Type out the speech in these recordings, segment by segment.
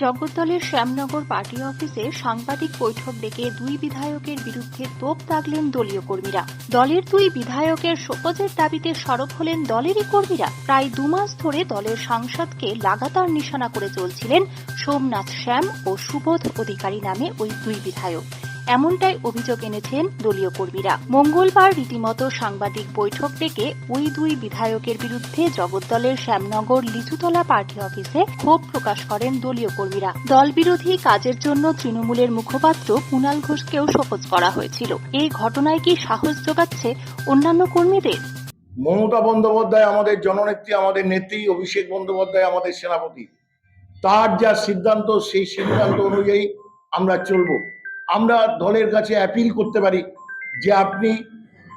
জগদ্দলের Shyamnagar party অফিসে সাংবাদিক বৈঠক ডেকে দুই বিধায়কের বিরুদ্ধে তোপ দাগলেন দলীয় কর্মীরা। দলের দুই বিধায়কের শোকজের দাবিতে সরব হলেন দলেরই কর্মীরা। প্রায় দুমাস ধরে দলের সাংসদকে লাগাতার নিশানা করে চলছিলেন সোমনাথ শ্যাম ও সুবোধ অধিকারী নামে ওই দুই বিধায়ক। এমনটাই অভিযোগ এনেছেন দলীয় কর্মীরা। মঙ্গলবার রীতিমতো সাংবাদিক বৈঠক ডেকে ওই দুই বিধায়কের বিরুদ্ধে জগদ্দলের শ্যামনগর লিচুতলা পার্টি অফিসে ক্ষোভ প্রকাশ করেন দলীয় কর্মীরা। দল বিরোধী কাজের জন্য তৃণমূলের মুখপাত্র কুণাল ঘোষকেও শোকজ করা হয়েছিল। এই ঘটনায় কি সাহস যোগাচ্ছে অন্যান্য কর্মীদের? মমতা বন্দ্যোপাধ্যায় আমাদের জননেত্রী, আমাদের নেত্রী, অভিষেক বন্দ্যোপাধ্যায় আমাদের সেনাপতি। তার যা সিদ্ধান্ত, সেই সিদ্ধান্ত অনুযায়ী আমরা চলব। আমরা দলের কাছে অ্যাপিল করতে পারি যে আপনি,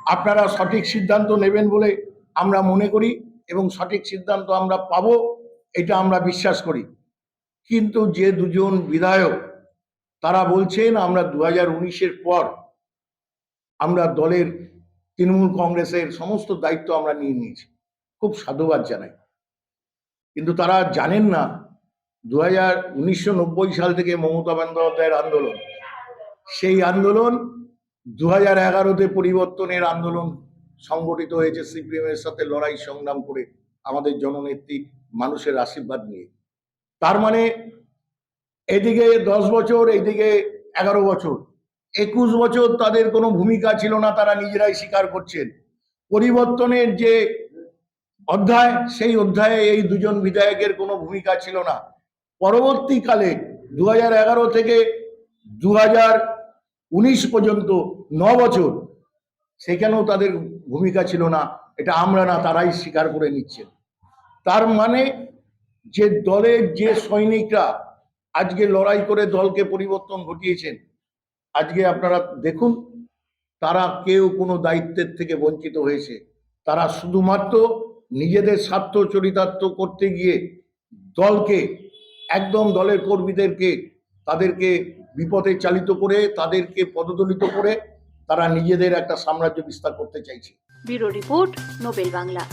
আপনারা সঠিক সিদ্ধান্ত নেবেন বলে আমরা মনে করি এবং সঠিক সিদ্ধান্ত আমরা পাব, এটা আমরা বিশ্বাস করি। কিন্তু যে দুজন বিধায়ক, তারা বলছেন আমরা দু হাজার উনিশের পর আমরা দলের তৃণমূল কংগ্রেসের সমস্ত দায়িত্ব আমরা নিয়ে নিয়েছি। খুব সাধুবাদ জানাই। কিন্তু তারা জানেন না দু হাজার উনিশশো সাল থেকে মমতা বন্দ্যোপাধ্যায়ের আন্দোলন। সেই আন্দোলন দু হাজার এগারোতে পরিবর্তনের আন্দোলন সংগঠিত হয়েছে সিপিএম এর সাথে লড়াই সংগ্রাম করে আমাদের জননেত্রী মানুষের আশীর্বাদ নিয়ে। তার মানে এদিকে দশ বছর এইদিকে এগারো বছর। একুশ বছর তাদের কোনো ভূমিকা ছিল না, তারা নিজেরাই স্বীকার করছেন। পরিবর্তনের যে অধ্যায়, সেই অধ্যায়ে এই দুজন বিধায়কের কোনো ভূমিকা ছিল না। পরবর্তীকালে দু থেকে দু হাজার উনিশ পর্যন্ত ন বছর সেখানেও তাদের ভূমিকা ছিল না, এটা আমরা না, তারাই স্বীকার করে নিচ্ছেন। তার মানে যে দলের যে সৈনিকরা আজকে লড়াই করে দলকে পরিবর্তন ঘটিয়েছেন, আজকে আপনারা দেখুন, তারা কেউ কোনো দায়িত্বের থেকে বঞ্চিত হয়েছে। তারা শুধুমাত্র নিজেদের স্বার্থ চরিতার্থ করতে গিয়ে দলকে, একদম দলের কর্মীদেরকে তাদেরকে বিপদে চালিত করে, তাদেরকে পদদলিত করে তারা নিজেদের একটা সাম্রাজ্য বিস্তার করতে চাইছে। Bureau report Nobel Bangla.